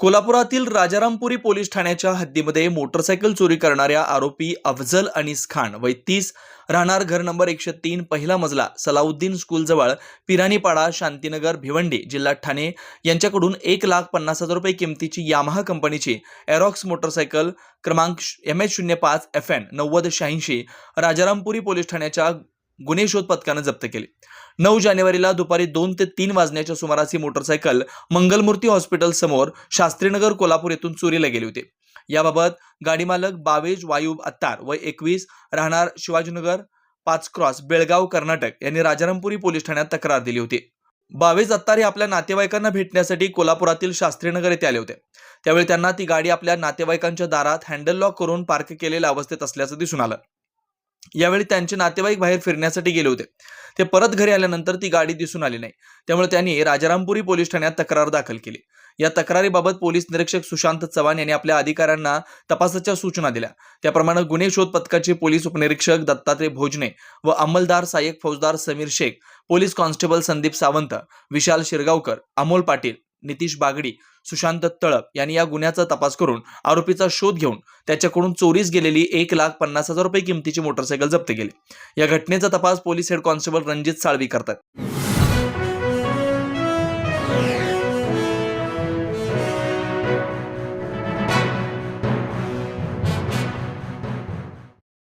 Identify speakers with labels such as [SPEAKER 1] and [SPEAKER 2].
[SPEAKER 1] कोल्हापुरातील राजारामपुरी पोलीस ठाण्याच्या हद्दीमध्ये मोटरसायकल चोरी करणाऱ्या आरोपी अफजल अनीस खान वय तीस राहणार घर नंबर एकशे तीन पहिला मजला सलाउद्दीन स्कूलजवळ पिरानीपाडा शांतीनगर भिवंडी जिल्हा ठाणे. यांच्याकडून एक लाख पन्नास हजार रुपये किमतीची यामाहा कंपनीची एरॉक्स मोटरसायकल क्रमांक एम एच शून्य पाच एफ एन नव्वद शहाऐंशी राजारामपुरी पोलीस ठाण्याच्या गुन्हे शोध पथकानं जप्त केली. नऊ जानेवारीला दुपारी दोन ते तीन वाजण्याच्या सुमारास ही मोटरसायकल मंगलमूर्ती हॉस्पिटल समोर शास्त्रीनगर कोल्हापूर येथून चोरीला गेली होती. याबाबत गाडी मालक बावेज वायुब अत्तार व एकवीस राहणार शिवाजीनगर पाच क्रॉस बेळगाव कर्नाटक यांनी राजारामपुरी पोलीस ठाण्यात तक्रार दिली होती. बावेज अत्तार हे आपल्या नातेवाईकांना भेटण्यासाठी कोल्हापुरातील शास्त्रीनगर येथे आले होते. त्यावेळी त्यांना ती गाडी आपल्या नातेवाईकांच्या दारात हँडल लॉक करून पार्क केलेल्या अवस्थेत असल्याचं दिसून आलं. यावेळी त्यांचे नातेवाईक बाहेर फिरण्यासाठी गेले होते. ते परत घरी आल्यानंतर ती गाडी दिसून आली नाही. त्यामुळे त्यांनी राजारामपुरी पोलीस ठाण्यात तक्रार दाखल केली. या तक्रारीबाबत पोलीस निरीक्षक सुशांत चव्हाण यांनी आपल्या अधिकाऱ्यांना तपासाच्या सूचना दिल्या. त्याप्रमाणे गुन्हे शोध पथकाचे पोलीस उपनिरीक्षक दत्तात्रय भोजने व अंमलदार सहाय्यक फौजदार समीर शेख पोलीस कॉन्स्टेबल संदीप सावंत विशाल शिरगावकर अमोल पाटील नितीश बागडी सुशांत तळप यांनी या गुन्ह्याचा तपास करून आरोपीचा शोध घेऊन त्याच्याकडून चोरीस गेलेली एक लाख पन्नास हजार रुपये किमतीची मोटरसायकल जप्त केली. या घटनेचा तपास police head constable Ranjit Salvi करतात.